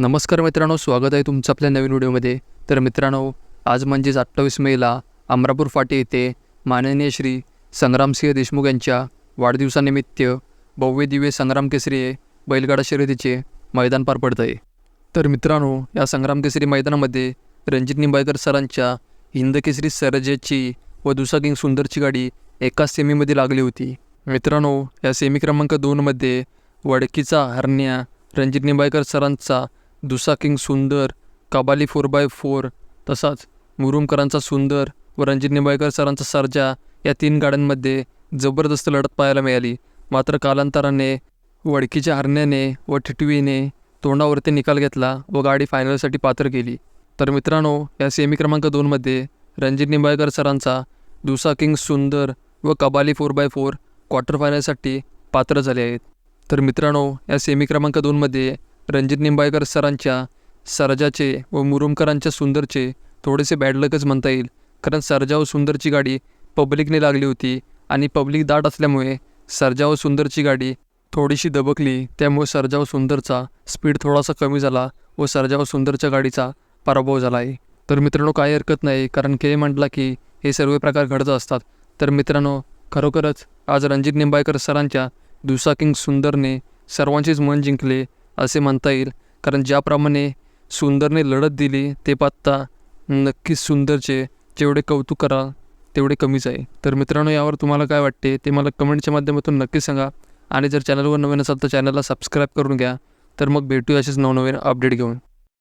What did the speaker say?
नमस्कार मित्रांनो स्वागत आहे तुमचं आपल्या नवीन व्हिडिओमध्ये. तर मित्रांनो आज म्हणजेच अठ्ठावीस मेला अमरापूर फाटे येथे माननीय श्री संग्रामसिंह देशमुख यांच्या वाढदिवसानिमित्त भव्य दिव्य संग्राम केसरी बैलगाडा शर्यतीचे मैदान पार पडत आहे. तर मित्रांनो या संग्राम केसरी मैदानामध्ये रणजित निंबाळकर सरांच्या हिंद केसरी सरजेची व दुसाकिंग सुंदरची गाडी एकाच सेमीमध्ये लागली होती. मित्रांनो या सेमी क्रमांक दोनमध्ये वडकीचा हरण्या रणजित निंबाळकर सरांचा दुसा किंग सुंदर कबाली फोर बाय फोर तसाच मुरुमकरांचा सुंदर व रणजित निंबाळकर सरांचा सर्जा या तीन गाड्यांमध्ये जबरदस्त लढत पाहायला मिळाली. मात्र कालांतराने वडकीच्या हरण्याने व ठिटवीने तोंडावरती निकाल घेतला व गाडी फायनलसाठी पात्र केली. तर मित्रांनो या सेमी क्रमांक दोनमध्ये रणजित निंबाळकर सरांचा दुसा किंग सुंदर व Kabali four by four quarter फायनलसाठी पात्र झाले आहेत. तर मित्रांनो या सेमी क्रमांक दोनमध्ये रणजित निंबाळकर सरांच्या सरजाचे व मुरुमकरांच्या सुंदरचे थोडेसे बॅडलकच म्हणता येईल. कारण सरजा व सुंदरची गाडी पब्लिकने लागली होती आणि पब्लिक दाट असल्यामुळे सरजा व सुंदरची गाडी थोडीशी दबकली. त्यामुळे सरजा व सुंदरचा स्पीड थोडासा कमी झाला व सरजा व सुंदरच्या गाडीचा पराभव झाला आहे. तर मित्रांनो काही हरकत नाही. कारण के म्हटला की हे सर्व प्रकार घडत असतात. तर मित्रांनो खरोखरच आज रणजित निंबाळकर सरांच्या दुसा किंग सुंदरने सर्वांचेच मन जिंकले असे म्हणता येईल. कारण ज्याप्रमाणे सुंदरने लढत दिली ते पाहता नक्कीच सुंदरचे जेवढे कौतुक कराल तेवढे कमीच आहे तर मित्रांनो यावर तुम्हाला काय वाटते ते मला कमेंटच्या माध्यमातून नक्की सांगा. आणि जर चॅनलवर नवीन असाल तर चॅनलला सबस्क्राईब करून घ्या. तर मग भेटूया असेच नवनवीन अपडेट घेऊन.